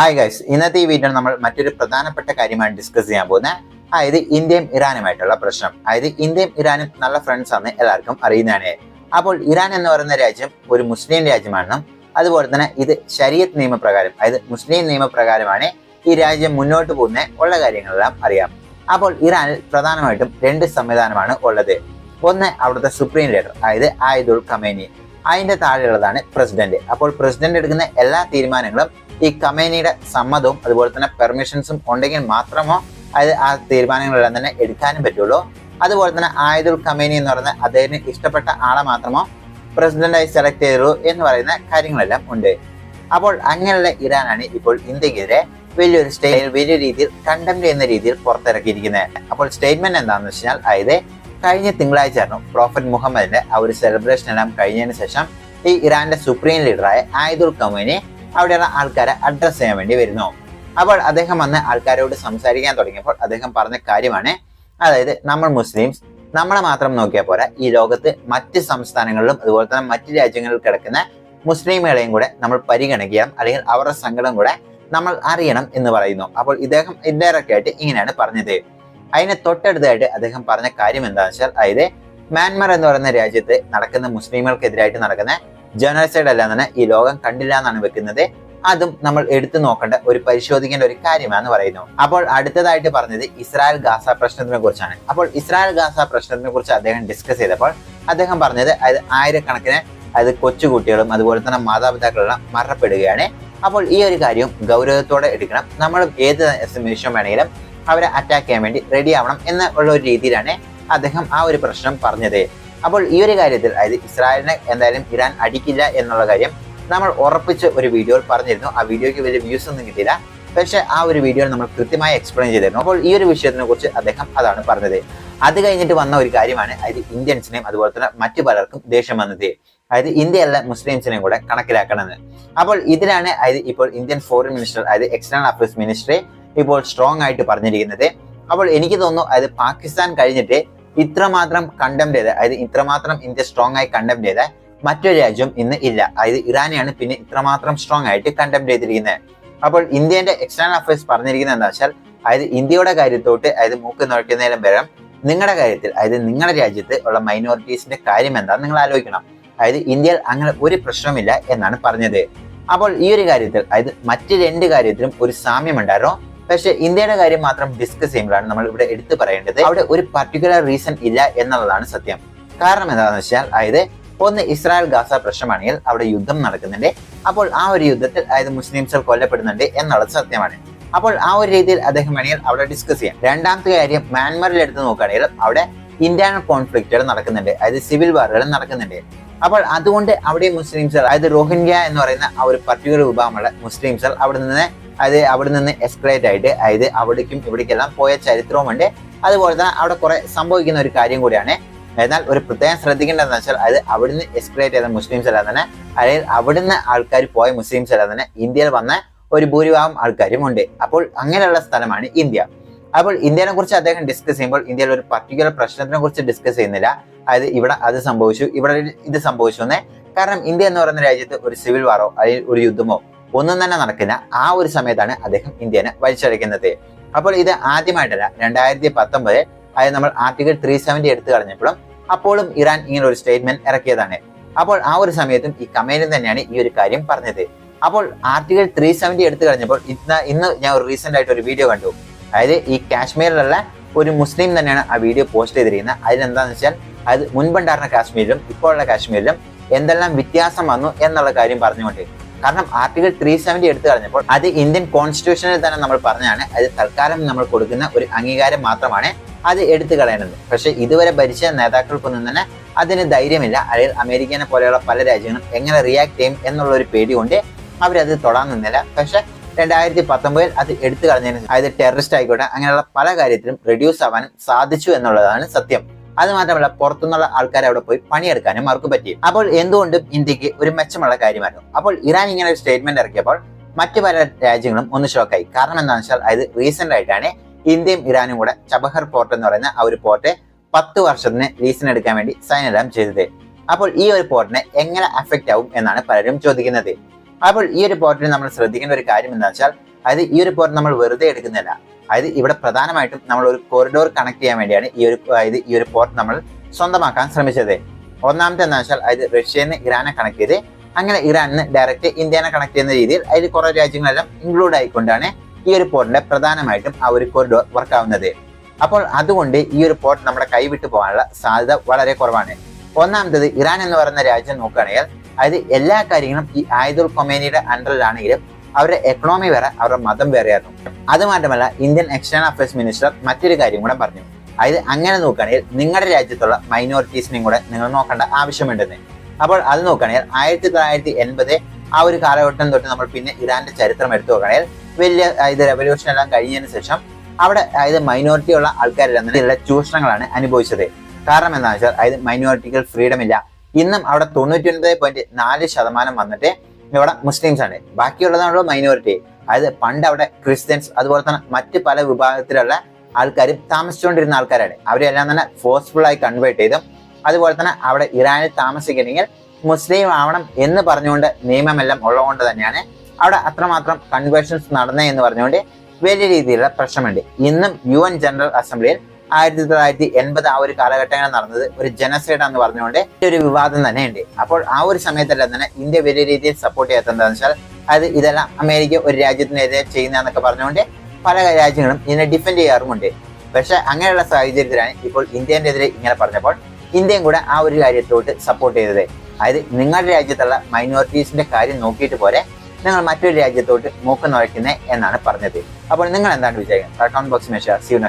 Hi guys ഇന്നത്തെ ഈ video നമ്മൾ മറ്റൊരു പ്രധാനപ്പെട്ട കാര്യമാണ് ഡിസ്കസ് ചെയ്യാൻ പോകുന്നത്. അതായത് ഇന്ത്യയും ഇറാനുമായിട്ടുള്ള പ്രശ്നം. അതായത് ഇന്ത്യയും ഇറാനും നല്ല ഫ്രണ്ട്സ് ആണ് എല്ലാവർക്കും അറിയുന്നതാണ്. അപ്പോൾ ഇറാൻ എന്ന് പറയുന്ന രാജ്യം ഒരു മുസ്ലിം രാജ്യമാണെന്നും അതുപോലെ തന്നെ ഇത് ശരീഅത്ത് നിയമപ്രകാരം അതായത് മുസ്ലിം നിയമപ്രകാരമാണ് ഈ രാജ്യം മുന്നോട്ട് പോകുന്ന ഉള്ള കാര്യങ്ങളെല്ലാം അറിയാം. അപ്പോൾ ഇറാനിൽ പ്രധാനമായിട്ടും രണ്ട് സംവിധാനമാണ് ഉള്ളത്. ഒന്ന് അവിടുത്തെ സുപ്രീം ലീഡർ അതായത് ആയുദുൾ ഖമേനി. അതിന്റെ താഴെയുള്ളതാണ് പ്രസിഡന്റ് അപ്പോൾ പ്രസിഡന്റ് എടുക്കുന്ന എല്ലാ തീരുമാനങ്ങളും ഈ കമ്പനിയുടെ സമ്മതവും അതുപോലെ തന്നെ പെർമിഷൻസും ഉണ്ടെങ്കിൽ മാത്രമോ അത് ആ തീരുമാനങ്ങളെല്ലാം തന്നെ എടുക്കാനും പറ്റുള്ളൂ. അതുപോലെ തന്നെ ആയുധുൽ കമ്പനി എന്ന് പറയുന്ന അദ്ദേഹത്തിന് ഇഷ്ടപ്പെട്ട ആളെ മാത്രമോ പ്രസിഡന്റായി സെലക്ട് ചെയ്തുള്ളൂ എന്ന് പറയുന്ന കാര്യങ്ങളെല്ലാം ഉണ്ട്. അപ്പോൾ അങ്ങനെയുള്ള ഇറാനാണ് ഇപ്പോൾ ഇന്ത്യക്കെതിരെ വലിയൊരു സ്റ്റേ വലിയ രീതിയിൽ കണ്ടം ചെയ്യുന്ന രീതിയിൽ പുറത്തിറക്കിയിരിക്കുന്നത്. അപ്പോൾ സ്റ്റേറ്റ്മെന്റ് എന്താണെന്ന് വെച്ചാൽ അതായത് കഴിഞ്ഞ തിങ്കളാഴ്ച ആയിരുന്നു പ്രോഫറ്റ് മുഹമ്മദിന്റെ ആ ഒരു സെലിബ്രേഷൻ എല്ലാം കഴിഞ്ഞതിന് ശേഷം ഈ ഇറാന്റെ സുപ്രീം ലീഡറായ ആയുധുൽ കമേനി അവിടെയുള്ള ആൾക്കാരെ അഡ്രസ് ചെയ്യാൻ വേണ്ടി വരുന്നു. അപ്പോൾ അദ്ദേഹം വന്ന് ആൾക്കാരോട് സംസാരിക്കാൻ തുടങ്ങിയപ്പോൾ അദ്ദേഹം പറഞ്ഞ കാര്യമാണ് അതായത് നമ്മൾ മുസ്ലിംസ് നമ്മളെ മാത്രം നോക്കിയാൽ പോരാ ഈ ലോകത്ത് മറ്റ് സംസ്ഥാനങ്ങളിലും അതുപോലെ തന്നെ മറ്റ് രാജ്യങ്ങളിൽ കിടക്കുന്ന മുസ്ലിമുകളെയും കൂടെ നമ്മൾ പരിഗണിക്കണം അല്ലെങ്കിൽ അവരുടെ സങ്കടം കൂടെ നമ്മൾ അറിയണം എന്ന് പറയുന്നു. അപ്പോൾ ഇദ്ദേഹം ഇൻഡയറക്റ്റ് ആയിട്ട് ഇങ്ങനെയാണ് പറഞ്ഞത്. അതിന് തൊട്ടടുത്തായിട്ട് അദ്ദേഹം പറഞ്ഞ കാര്യം എന്താണെന്ന് വെച്ചാൽ അതായത് മ്യാൻമർ എന്ന് പറയുന്ന രാജ്യത്ത് നടക്കുന്ന മുസ്ലിമുകൾക്കെതിരായിട്ട് നടക്കുന്ന ജനറസൈഡ് അല്ല തന്നെ ഈ ലോകം കണ്ടില്ല എന്നാണ് വെക്കുന്നത്. അതും നമ്മൾ എടുത്തു നോക്കേണ്ട ഒരു പരിശോധിക്കേണ്ട ഒരു കാര്യമാണെന്ന് പറയുന്നു. അപ്പോൾ അടുത്തതായിട്ട് പറഞ്ഞത് ഇസ്രായേൽ ഗാസ പ്രശ്നത്തിനെ കുറിച്ചാണ്. അപ്പോൾ ഇസ്രായേൽ ഗാസ പ്രശ്നത്തിനെ കുറിച്ച് അദ്ദേഹം ഡിസ്കസ് ചെയ്തപ്പോൾ അദ്ദേഹം പറഞ്ഞത് അതായത് ആയിരക്കണക്കിന് അതായത് കൊച്ചുകുട്ടികളും അതുപോലെ തന്നെ മാതാപിതാക്കളെല്ലാം മരണപ്പെടുകയാണ്. അപ്പോൾ ഈ ഒരു കാര്യവും ഗൗരവത്തോടെ എടുക്കണം. നമ്മൾ ഏത് നിമിഷം വേണമെങ്കിലും അവരെ അറ്റാക്ക് ചെയ്യാൻ വേണ്ടി റെഡി ആവണം എന്ന ഉള്ള ഒരു രീതിയിലാണ് അദ്ദേഹം ആ ഒരു പ്രശ്നം പറഞ്ഞത്. അപ്പോൾ ഈ ഒരു കാര്യത്തിൽ അതായത് ഇസ്രായേലിനെ എന്തായാലും ഇറാൻ അടിക്കില്ല എന്നുള്ള കാര്യം നമ്മൾ ഉറപ്പിച്ച് ഒരു വീഡിയോയിൽ പറഞ്ഞിരുന്നു. ആ വീഡിയോയ്ക്ക് വലിയ വ്യൂസ് ഒന്നും കിട്ടിയില്ല. പക്ഷെ ആ ഒരു വീഡിയോയിൽ നമ്മൾ കൃത്യമായി എക്സ്പ്ലെയിൻ ചെയ്തിരുന്നു. അപ്പോൾ ഈ ഒരു വിഷയത്തിനെ കുറിച്ച് അദ്ദേഹം അതാണ് പറഞ്ഞത്. അത് കഴിഞ്ഞിട്ട് വന്ന ഒരു കാര്യമാണ് അതായത് ഇന്ത്യൻസിനെയും അതുപോലെ തന്നെ മറ്റു പലർക്കും ദേഷ്യം വന്നത്. അതായത് ഇന്ത്യയല്ല മുസ്ലിംസിനെയും കൂടെ കണക്കിലാക്കണമെന്ന് അപ്പോൾ ഇതിലാണ് അതായത് ഇപ്പോൾ ഇന്ത്യൻ ഫോറിൻ മിനിസ്റ്റർ അതായത് എക്സ്റ്റേണൽ അഫയേഴ്സ് മിനിസ്റ്ററി ഇപ്പോൾ സ്ട്രോങ് ആയിട്ട് പറഞ്ഞിരിക്കുന്നത്. അപ്പോൾ എനിക്ക് തോന്നുന്നു അതായത് പാകിസ്ഥാൻ കഴിഞ്ഞിട്ട് ഇത്രമാത്രം കണ്ടംപ്റ്റ് ചെയ്ത അതായത് ഇത്രമാത്രം ഇന്ത്യ സ്ട്രോങ് ആയി കണ്ടംപ്റ്റ് ചെയ്ത മറ്റൊരു രാജ്യം ഇന്ന് ഇല്ല. അതായത് ഇറാനെയാണ് പിന്നെ ഇത്രമാത്രം സ്ട്രോങ് ആയിട്ട് കണ്ടംപ്റ്റ് ചെയ്തിരിക്കുന്നത്. അപ്പോൾ ഇന്ത്യന്റെ എക്സ്റ്റേണൽ അഫയേഴ്സ് പറഞ്ഞിരിക്കുന്നത് എന്താ വെച്ചാൽ അതായത് ഇന്ത്യയുടെ കാര്യത്തോട്ട് അതായത് മൂക്ക് നോക്കുന്നതിലും പകരം നിങ്ങളുടെ കാര്യത്തിൽ അതായത് നിങ്ങളുടെ രാജ്യത്ത് ഉള്ള മൈനോറിറ്റീസിന്റെ കാര്യം എന്താണെന്ന് നിങ്ങൾ ആലോചിക്കണം. അതായത് ഇന്ത്യയിൽ അങ്ങനെ ഒരു പ്രശ്നമില്ല എന്നാണ് പറഞ്ഞത്. അപ്പോൾ ഈ ഒരു കാര്യത്തിൽ അതായത് മറ്റ് രണ്ട് കാര്യത്തിലും ഒരു സാമ്യം ഉണ്ടായിരുന്നു പക്ഷേ ഇന്ത്യയുടെ കാര്യം മാത്രം ഡിസ്കസ് ചെയ്യുമ്പോഴാണ് നമ്മൾ ഇവിടെ എടുത്തു പറയേണ്ടത്. അവിടെ ഒരു പർട്ടിക്കുലർ റീസൺ ഇല്ല എന്നുള്ളതാണ് സത്യം. കാരണം എന്താണെന്ന് വെച്ചാൽ അതായത് ഒന്ന് ഇസ്രായേൽ ഗാസ പ്രശ്നമാണെങ്കിൽ അവിടെ യുദ്ധം നടക്കുന്നുണ്ട്. അപ്പോൾ ആ ഒരു യുദ്ധത്തിൽ അതായത് മുസ്ലിംസ് കൊല്ലപ്പെടുന്നുണ്ട് എന്നുള്ളത് സത്യമാണ്. അപ്പോൾ ആ ഒരു രീതിയിൽ അദ്ദേഹം വേണമെങ്കിൽ അവിടെ ഡിസ്കസ് ചെയ്യാം. രണ്ടാമത്തെ കാര്യം മ്യാൻമറിൽ എടുത്ത് നോക്കുകയാണെങ്കിൽ അവിടെ ഇന്റേണൽ കോൺഫ്ലിക്റ്റുകൾ നടക്കുന്നുണ്ട്. അതായത് സിവിൽ വാറുകൾ നടക്കുന്നുണ്ട്. അപ്പോൾ അതുകൊണ്ട് അവിടെ മുസ്ലിംസ് അതായത് റോഹിംഗ്യ എന്ന് പറയുന്ന ആ ഒരു പർട്ടിക്കുലർ വിഭാഗമുള്ള മുസ്ലിംസ് അവിടെ നിന്ന് അത് അവിടെ നിന്ന് എസ്കലേറ്റ് ആയിട്ട് അതായത് അവിടേക്കും ഇവിടേക്കെല്ലാം പോയ ചരിത്രവുമുണ്ട് അതുപോലെ തന്നെ അവിടെ കുറെ സംഭവിക്കുന്ന ഒരു കാര്യം കൂടിയാണ്. എന്നാൽ ഒരു പ്രത്യേകം ശ്രദ്ധിക്കേണ്ടതെന്ന് വെച്ചാൽ അത് അവിടുന്ന് എസ്കലേറ്റ് ചെയ്ത മുസ്ലിംസ് എല്ലാം തന്നെ അതായത് അവിടുന്ന് ആൾക്കാർ പോയ മുസ്ലിംസ് എല്ലാം തന്നെ ഇന്ത്യയിൽ വന്ന ഒരു ഭൂരിഭാഗം ആൾക്കാരും ഉണ്ട്. അപ്പോൾ അങ്ങനെയുള്ള സ്ഥലമാണ് ഇന്ത്യ. അപ്പോൾ ഇന്ത്യനെ കുറിച്ച് അദ്ദേഹം ഡിസ്കസ് ചെയ്യുമ്പോൾ ഇന്ത്യയിൽ ഒരു പർട്ടിക്കുലർ പ്രശ്നത്തിനെ കുറിച്ച് ഡിസ്കസ് ചെയ്യുന്നില്ല. അതായത് ഇവിടെ അത് സംഭവിച്ചു ഇവിടെ ഇത് സംഭവിച്ചു കാരണം ഇന്ത്യ എന്ന് പറയുന്ന രാജ്യത്ത് ഒരു സിവിൽ വാറോ അല്ലെങ്കിൽ ഒരു യുദ്ധമോ ഒന്നും തന്നെ നടക്കില്ല. ആ ഒരു സമയത്താണ് അദ്ദേഹം ഇന്ത്യനെ വലിച്ചടയ്ക്കുന്നത് അപ്പോൾ ഇത് ആദ്യമായിട്ടല്ല. രണ്ടായിരത്തി പത്തൊമ്പത് അതായത് നമ്മൾ ആർട്ടിക്കിൾ ത്രീ സെവന്റി എടുത്തു കളഞ്ഞപ്പോഴും അപ്പോഴും ഇറാൻ ഇങ്ങനെ ഒരു സ്റ്റേറ്റ്മെന്റ് ഇറക്കിയതാണ്. അപ്പോൾ ആ ഒരു സമയത്തും ഈ കമേനിൽ തന്നെയാണ് ഈ ഒരു കാര്യം പറഞ്ഞത്. അപ്പോൾ ആർട്ടിക്കിൾ ത്രീ സെവന്റി എടുത്തു കഴിഞ്ഞപ്പോൾ ഇന്ന് ഇന്ന് ഞാൻ ഒരു റീസെന്റ് ആയിട്ട് ഒരു വീഡിയോ കണ്ടു. അതായത് ഈ കാശ്മീരിലുള്ള ഒരു മുസ്ലിം തന്നെയാണ് ആ വീഡിയോ പോസ്റ്റ് ചെയ്തിരിക്കുന്നത്. അതിലെന്താണെന്ന് വെച്ചാൽ അത് മുൻപുണ്ടായിരുന്ന കാശ്മീരിലും ഇപ്പോഴുള്ള കാശ്മീരിലും എന്തെല്ലാം വ്യത്യാസം വന്നു എന്നുള്ള കാര്യം പറഞ്ഞുകൊണ്ട് കാരണം ആർട്ടിക്കിൾ ത്രീ സെവന്റി എടുത്തു കളഞ്ഞപ്പോൾ അത് ഇന്ത്യൻ കോൺസ്റ്റിറ്റ്യൂഷനിൽ തന്നെ നമ്മൾ പറഞ്ഞാണ് അത് തൽക്കാലം നമ്മൾ കൊടുക്കുന്ന ഒരു അംഗീകാരം മാത്രമാണ് അത് എടുത്തു കളയേണ്ടത്. പക്ഷേ ഇതുവരെ ഭരിച്ച നേതാക്കൾക്കൊന്നും തന്നെ അതിന് ധൈര്യമില്ല. അല്ലെങ്കിൽ അമേരിക്കനെ പോലെയുള്ള പല രാജ്യങ്ങളും എങ്ങനെ റിയാക്ട് ചെയ്യും എന്നുള്ള ഒരു പേടി കൊണ്ട് അവരത് തൊടാൻ നിന്നില്ല. പക്ഷെ രണ്ടായിരത്തി പത്തൊമ്പതിൽ അത് എടുത്തു കളഞ്ഞതിന് അതായത് ടെററിസ്റ്റ് ആയിക്കോട്ടെ അങ്ങനെയുള്ള പല കാര്യത്തിലും റെഡ്യൂസ് ആവാനും സാധിച്ചു എന്നുള്ളതാണ് സത്യം. അത് മാത്രമല്ല പുറത്തുനിന്നുള്ള ആൾക്കാരെ അവിടെ പോയി പണിയെടുക്കാനും അവർക്ക് പറ്റി. അപ്പോൾ എന്തുകൊണ്ടും ഇന്ത്യയ്ക്ക് ഒരു മെച്ചമുള്ള കാര്യമായിരുന്നു. അപ്പോൾ ഇറാൻ ഇങ്ങനെ ഒരു സ്റ്റേറ്റ്മെന്റ് ഇറക്കിയപ്പോൾ മറ്റു പല രാജ്യങ്ങളും ഒന്ന് ഷോക്കായി കാരണം എന്താണെന്ന് വെച്ചാൽ അത് റീസെന്റ് ആയിട്ടാണ് ഇന്ത്യയും ഇറാനും കൂടെ ചബഹർ പോർട്ട് എന്ന് പറയുന്ന ആ ഒരു പോർട്ട് പത്ത് വർഷത്തിന് ലീസിന് എടുക്കാൻ വേണ്ടി സൈൻ ഇടാൻ ചെയ്തത്. അപ്പോൾ ഈ ഒരു പോർട്ടിനെ എങ്ങനെ അഫക്റ്റ് ആവും എന്നാണ് പലരും ചോദിക്കുന്നത്. അപ്പോൾ ഈ ഒരു പോർട്ടിൽ നമ്മൾ ശ്രദ്ധിക്കേണ്ട ഒരു കാര്യം എന്താണെന്ന് വെച്ചാൽ അതായത് ഈ ഒരു പോർട്ട് നമ്മൾ വെറുതെ എടുക്കുന്നില്ല. അതായത് ഇവിടെ പ്രധാനമായിട്ടും നമ്മൾ ഒരു കോറിഡോർ കണക്ട് ചെയ്യാൻ വേണ്ടിയാണ് ഈ ഒരു അതായത് ഈ ഒരു പോർട്ട് നമ്മൾ സ്വന്തമാക്കാൻ ശ്രമിച്ചത്. ഒന്നാമത്തെ എന്താ വെച്ചാൽ അതായത് റഷ്യന്ന് ഇറാനെ കണക്ട് ചെയ്ത് അങ്ങനെ ഇറാനിന് ഡയറക്റ്റ് ഇന്ത്യനെ കണക്ട് ചെയ്യുന്ന രീതിയിൽ അതിൽ കുറെ രാജ്യങ്ങളെല്ലാം ഇൻക്ലൂഡ് ആയിക്കൊണ്ടാണ് ഈ ഒരു പോർട്ടിന്റെ പ്രധാനമായിട്ടും ആ ഒരു കോറിഡോർ വർക്ക് ആവുന്നത്. അപ്പോൾ അതുകൊണ്ട് ഈ ഒരു പോർട്ട് നമ്മുടെ കൈവിട്ടു പോകാനുള്ള സാധ്യത വളരെ കുറവാണ്. ഒന്നാമത്തത് ഇറാൻ എന്ന് പറയുന്ന രാജ്യം നോക്കുകയാണെങ്കിൽ അതായത് എല്ലാ കാര്യങ്ങളും ഈ ആയുധുൽ കൊമേനിയുടെ അണ്ടറിലാണെങ്കിലും അവരുടെ എക്കണോമി വേറെ അവരുടെ മതം വേറെയായിരുന്നു അത് മാത്രമല്ല ഇന്ത്യൻ എക്സ്റ്റേണൽ അഫയേഴ്സ് മിനിസ്റ്റർ മറ്റൊരു കാര്യം കൂടെ പറഞ്ഞു. അതായത് അങ്ങനെ നോക്കുകയാണെങ്കിൽ നിങ്ങളുടെ രാജ്യത്തുള്ള മൈനോറിറ്റീസിനെയും കൂടെ നിങ്ങൾ നോക്കേണ്ട ആവശ്യമുണ്ടെന്ന് അപ്പോൾ അത് നോക്കുകയാണെങ്കിൽ ആയിരത്തി തൊള്ളായിരത്തി എൺപത് ആ ഒരു കാലഘട്ടം തൊട്ട് നമ്മൾ പിന്നെ ഇറാന്റെ ചരിത്രം എടുത്തു നോക്കുകയാണെങ്കിൽ വലിയ ഇത് റെവല്യൂഷൻ എല്ലാം കഴിഞ്ഞതിന് ശേഷം അവിടെ അതായത് മൈനോറിറ്റി ഉള്ള ആൾക്കാരെല്ലാം തന്നെ ചൂഷണങ്ങളാണ് അനുഭവിച്ചത്. കാരണം എന്താണെന്ന് വെച്ചാൽ അതായത് മൈനോറിറ്റികൾ ഫ്രീഡം ഇല്ല. ഇന്നും അവിടെ തൊണ്ണൂറ്റി ഒൻപത് പോയിന്റ് നാല് ശതമാനം വന്നിട്ട് ഇവിടെ മുസ്ലിംസ് ആണ് ബാക്കിയുള്ളതാണല്ലോ മൈനോറിറ്റി അതായത് പണ്ട് അവിടെ ക്രിസ്ത്യൻസ് അതുപോലെ തന്നെ മറ്റ് പല വിഭാഗത്തിലുള്ള ആൾക്കാരും താമസിച്ചുകൊണ്ടിരുന്ന ആൾക്കാരാണ്. അവരെല്ലാം തന്നെ ഫോഴ്സ്ഫുൾ ആയി കൺവേർട്ട് ചെയ്തും അതുപോലെ തന്നെ അവിടെ ഇറാനിൽ താമസിക്കണമെങ്കിൽ മുസ്ലിം ആവണം എന്ന് പറഞ്ഞുകൊണ്ട് നിയമമെല്ലാം ഉള്ളതുകൊണ്ട് തന്നെയാണ് അവിടെ അത്രമാത്രം കൺവേർഷൻസ് നടന്നേ എന്ന് പറഞ്ഞുകൊണ്ട് വലിയ രീതിയിലുള്ള പ്രശ്നമുണ്ട്. ഇന്നും യു എൻ ജനറൽ അസംബ്ലിയിൽ ആയിരത്തി തൊള്ളായിരത്തി എൺപത് ആ ഒരു കാലഘട്ടങ്ങളിൽ നടന്നത് ഒരു ജനസൈഡ് എന്ന് പറഞ്ഞുകൊണ്ട് ഒരു വിവാദം തന്നെ ഉണ്ട് അപ്പോൾ ആ ഒരു സമയത്തെല്ലാം തന്നെ ഇന്ത്യ വലിയ രീതിയിൽ സപ്പോർട്ട് ചെയ്യാത്ത എന്താണെന്ന് വെച്ചാൽ അത് ഇതെല്ലാം അമേരിക്ക ഒരു രാജ്യത്തിനെതിരെ ചെയ്യുന്നതെന്നൊക്കെ പറഞ്ഞുകൊണ്ട് പല രാജ്യങ്ങളും ഇതിനെ ഡിഫെൻഡ് ചെയ്യാറുമുണ്ട്. പക്ഷെ അങ്ങനെയുള്ള സാഹചര്യത്തിലാണ് ഇപ്പോൾ ഇന്ത്യന്റെ എതിരെ ഇങ്ങനെ പറഞ്ഞപ്പോൾ ഇന്ത്യയും കൂടെ ആ ഒരു കാര്യത്തോട്ട് സപ്പോർട്ട് ചെയ്തത്. അതായത് നിങ്ങളുടെ രാജ്യത്തുള്ള മൈനോറിറ്റീസിന്റെ കാര്യം നോക്കിയിട്ട് പോലെ നിങ്ങൾ മറ്റൊരു രാജ്യത്തോട്ട് മൂക്ക് നോക്കുന്നത് എന്നാണ് പറഞ്ഞത്. അപ്പോൾ നിങ്ങൾ എന്താണ് വിചാരിക്കുന്നത്? Box measure C next